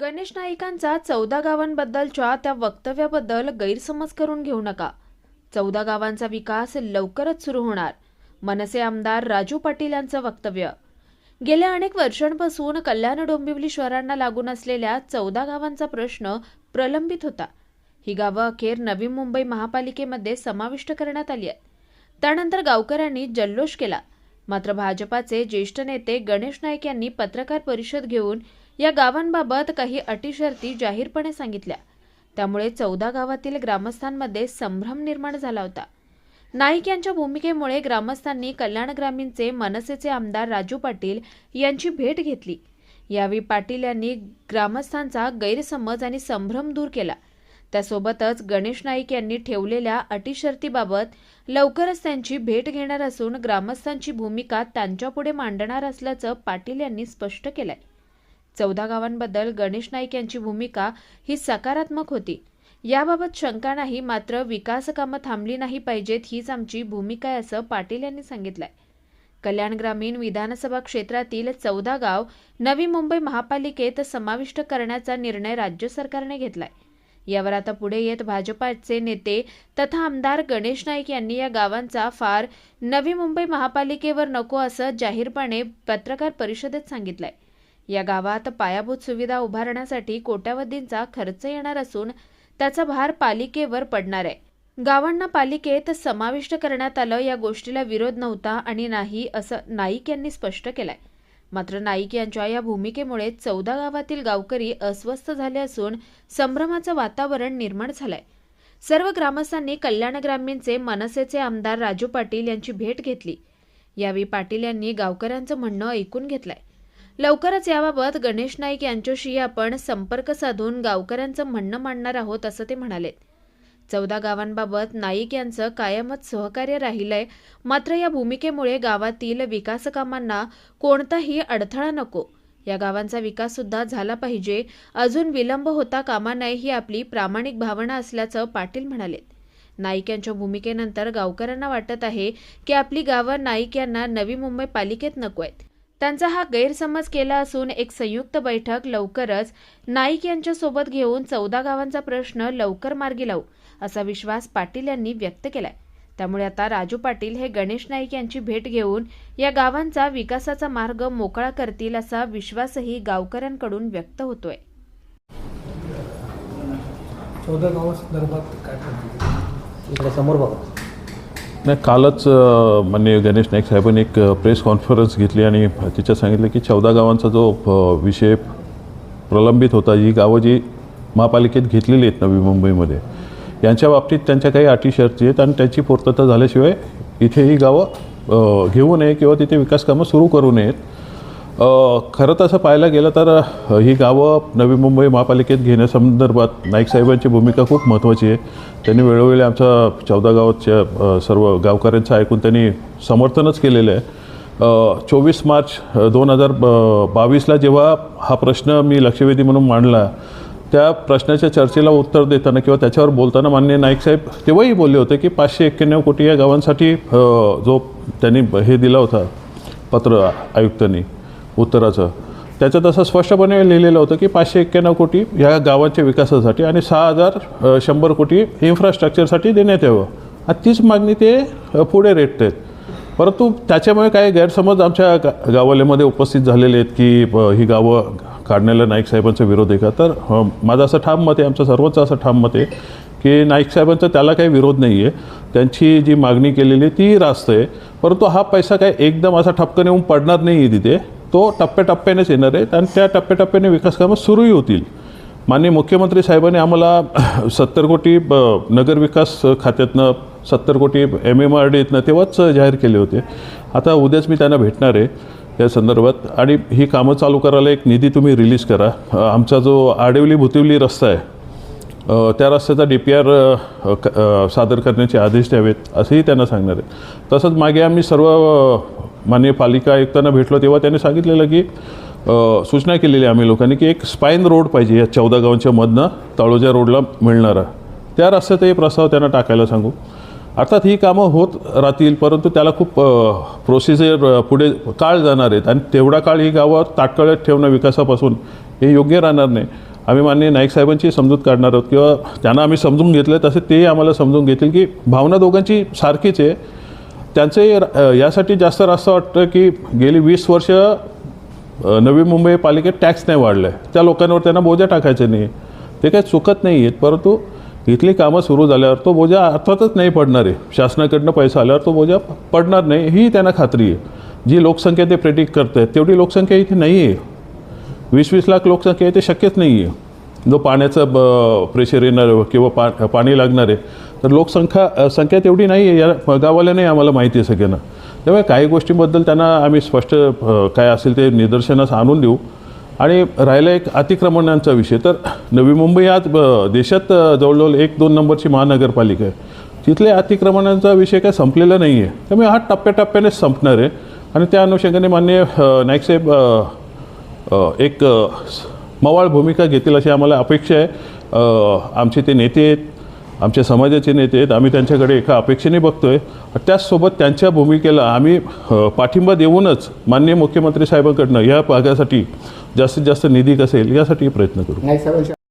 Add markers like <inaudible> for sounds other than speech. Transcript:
गणेश नाईकांचा चौदा गावांबद्दलच्या त्या वक्तव्याबद्दल गैरसमज करून घेऊ नका. चौदा गावांचा विकास लवकरच सुरू होणार मनसे आमदार राजू पाटील यांचं वक्तव्य. गेल्या अनेक वर्षांपासून कल्याण डोंबिवली शहरांना लागून असलेल्या चौदा गावांचा प्रश्न प्रलंबित होता. ही गावं अखेर नवी मुंबई महापालिकेमध्ये समाविष्ट करण्यात आली आहेत. त्यानंतर गावकऱ्यांनी जल्लोष केला. मात्र भाजपाचे ज्येष्ठ नेते गणेश नाईक यांनी पत्रकार परिषद घेऊन या गावांबाबत काही अटी शर्ती जाहीरपणे सांगितल्या. त्यामुळे चौदा गावातील ग्रामस्थांमध्ये संभ्रम निर्माण झाला होता. नाईक यांच्या भूमिकेमुळे ग्रामस्थांनी कल्याण ग्रामीणचे मनसेचे आमदार राजू पाटील यांची भेट घेतली. यावेळी पाटील यांनी ग्रामस्थांचा गैरसमज आणि संभ्रम दूर केला. त्यासोबतच गणेश नाईक यांनी ठेवलेल्या अटीशर्तीबाबत लवकरच त्यांची भेट घेणार असून ग्रामस्थांची भूमिका त्यांच्यापुढे मांडणार असल्याचं पाटील यांनी स्पष्ट केलंय. चौदा गावांबद्दल गणेश नाईक यांची भूमिका ही सकारात्मक होती. याबाबत शंका नाही मात्र विकास कामं थांबली नाही पाहिजेत हीच आमची भूमिका आहे असं पाटील यांनी सांगितलंय. कल्याण ग्रामीण विधानसभा क्षेत्रातील चौदा गाव नवी मुंबई महापालिकेत समाविष्ट करण्याचा निर्णय राज्य सरकारने घेतलाय. यावर आता पुढे येत भाजपाचे नेते तथा आमदार गणेश नाईक यांनी या गावांचा फार नवी मुंबई महापालिकेवर नको असं जाहीरपणे पत्रकार परिषदेत सांगितलंय. या गावात पायाभूत सुविधा उभारण्यासाठी कोट्यावधींचा खर्च येणार असून त्याचा भार पालिकेवर पडणार आहे. गावांना पालिकेत समाविष्ट करण्यात आलं या गोष्टीला विरोध नव्हता आणि नाही असं नाईक यांनी स्पष्ट केलंय. मात्र नाईक यांच्या या भूमिकेमुळे चौदा गावातील गावकरी अस्वस्थ झाले असून संभ्रमाचं वातावरण निर्माण झालंय. सर्व ग्रामस्थांनी कल्याण ग्रामीणचे मनसेचे आमदार राजू पाटील यांची भेट घेतली. यावेळी पाटील यांनी गावकऱ्यांचं म्हणणं ऐकून घेतलंय. लवकरच याबाबत गणेश नाईक यांच्याशी आपण संपर्क साधून गावकऱ्यांचं म्हणणं मांडणार आहोत असं ते म्हणालेत. चौदा गावांबाबत नाईक यांचं कायमच सहकार्य राहिलंय. मात्र या भूमिकेमुळे गावातील विकासकामांना कोणताही अडथळा नको. या गावांचा विकास सुद्धा झाला पाहिजे. अजून विलंब होता कामा नये ही आपली प्रामाणिक भावना असल्याचं पाटील म्हणालेत नाईक यांच्या भूमिकेनंतर गावकऱ्यांना वाटत आहे की आपली गावं नाईक यांना नवी मुंबई पालिकेत नको आहेत. त्यांचा हा गैरसमज केला असून एक संयुक्त बैठक लवकरच नाईक यांच्या सोबत घेऊन चौदा गावांचा प्रश्न लवकर मार्गी लावू असा विश्वास पाटील यांनी व्यक्त केलाय. त्यामुळे आता राजू पाटील हे गणेश नाईक यांची भेट घेऊन या गावांचा विकासाचा मार्ग मोकळा करतील असा विश्वासही गावकऱ्यांकडून व्यक्त होतोय. चौदा गावासंदर्भात काय समोर बघा. नाही कालच अ, माननीय गणेश नाईक साहेबांनी एक प्रेस कॉन्फरन्स घेतली आणि तिच्यात सांगितलं की चौदा गावांचा जो विषय प्रलंबित होता ही गावं जी महापालिकेत घेतलेली आहेत नवी मुंबईमध्ये यांच्या बाबतीत त्यांच्या काही अटी शर्ती आहेत आणि त्याची पूर्तता झाल्याशिवाय इथे ही गावं घेऊ नये किंवा तिथे विकास कामं सुरू करू नयेत. खरं तसं पाहायला गेलं तर ही गावं नवी मुंबई महापालिकेत घेण्यासंदर्भात नाईक साहेबांची भूमिका खूप महत्त्वाची आहे. त्यांनी वेळोवेळी आमच्या चौदा गावाच्या सर्व गावकऱ्यांचं ऐकून त्यांनी समर्थनच केलेलं आहे. चोवीस मार्च दोन हजार बावीसला जेव्हा हा प्रश्न मी लक्षवेधी म्हणून मांडला त्या प्रश्नाच्या चर्चेला उत्तर देताना किंवा त्याच्यावर बोलताना माननीय नाईक साहेब तेव्हाही बोलले होते की पाचशे एक्क्याण्णव कोटी या गावांसाठी जो त्यांनी हे दिला होता पत्र आयुक्तांनी उत्तराचं. त्याच्यात असं स्पष्टपणे लिहिलेलं होतं की पाचशे एक्क्याण्णव कोटी ह्या गावांच्या विकासासाठी आणि सहा हजार शंभर कोटी इन्फ्रास्ट्रक्चरसाठी देण्यात यावं. आणि तीच मागणी ते पुढे रेटत आहेत परंतु त्याच्यामुळे काही गैरसमज आमच्या गा गावाल्यामध्ये उपस्थित झालेले आहेत की ही गावं काढण्याला नाईक साहेबांचा विरोध आहे का? तर माझं असं ठाम मत आहे आमचं सर्वच असं ठाम मत आहे की नाईक साहेबांचा त्याला काही विरोध नाही आहे त्यांची जी मागणी केलेली ती रास्त आहे. परंतु हा पैसा काय एकदम असा ठपकन येऊन पडणार नाही आहे तिथे. तो टप्प्याटप्प्यानेच येणार आहे आणि त्या टप्प्याटप्प्याने विकासकामं सुरूही होतील. माननीय मुख्यमंत्री साहेबांनी आम्हाला <clears throat> सत्तर कोटी ब- नगरविकास खात्यातनं सत्तर कोटी एम एम आर डीतनं तेव्हाच जाहीर केले होते. आता उद्याच मी त्यांना भेटणार आहे या संदर्भात. आणि ही कामं चालू करायला एक निधी तुम्ही रिलीज करा. आमचा जो आडिवली भुतिवली रस्ता आहे त्या रस्त्याचा डी पी आर सादर करण्याचे आदेश द्यावेत असंही त्यांना सांगणार आहे. तसंच मागे आम्ही सर्व माननीय पालिका आयुक्तांना भेटलो तेव्हा त्यांनी सांगितलेलं की सूचना केलेली आम्ही लोकांनी की एक स्पाईन रोड पाहिजे या चौदा गावांच्या मधनं तळोजा रोडला मिळणारा. त्या रस्त्यातही प्रस्ताव त्यांना टाकायला सांगू. अर्थात ही कामं होत राहतील परंतु त्याला खूप प्रोसिजर पुढे काळ जाणार आहेत आणि तेवढा काळ ही गावावर ताटकळत ठेवणं विकासापासून हे योग्य राहणार नाही. आम्ही माननीय नाईक साहेबांची समजूत काढणार आहोत किंवा त्यांना आम्ही समजून घेतलं तसे तेही आम्हाला समजून घेतील की भावना दोघांची सारखीच आहे. त्यांचे यासाठी जास्त रास्त वाटतं की गेली वीस वर्ष नवी मुंबई पालिकेत टॅक्स नाही वाढले. आहे त्या लोकांवर त्यांना बोजा टाकायचे नाही. ते काही चुकत नाही आहेत परंतु इथली कामं सुरू झाल्यावर तो बोजा अर्थातच नाही पडणार आहे. शासनाकडनं पैसा आल्यावर तो बोजा पडणार नाही ही त्यांना खात्री आहे. जी लोकसंख्या ते प्रेडिक्ट करत आहेत तेवढी लोकसंख्या इथे नाही आहे वीस वीस लाख लोकसंख्या आहे ते शक्यच नाही आहे जो पाण्याचं ब प्रेशर येणार किंवा पा पाणी लागणार आहे तर लोकसंख्या संख्या तेवढी नाही आहे. या गावाला नाही आम्हाला माहिती आहे सगळ्यांना. त्यामुळे काही गोष्टींबद्दल त्यांना आम्ही स्पष्ट काय असेल ते निदर्शनास आणून देऊ. आणि राहिला एक अतिक्रमणांचा विषय. तर नवी मुंबई आज देशात जवळजवळ एक दोन नंबरची महानगरपालिका आहे. तिथले अतिक्रमणांचा विषय काय संपलेला नाही आहे. त्यामुळे हा टप्प्याटप्प्यानेच संपणार आहे. आणि त्या अनुषंगाने मान्य अ, नाईकसाहेब एक मवाळ भूमिका घेतील अशी आम्हाला अपेक्षा आहे. आमचे ते नेते आहेत. आमच्या समाजाचे नेते आहेत. आम्ही त्यांच्याकडे एका अपेक्षेने बघतो आहे त्याचसोबत त्यांच्या भूमिकेला आम्ही पाठिंबा देऊनच माननीय मुख्यमंत्री साहेबांकडनं या भागासाठी जास्तीत जास्त निधी कसेल यासाठी प्रयत्न करू.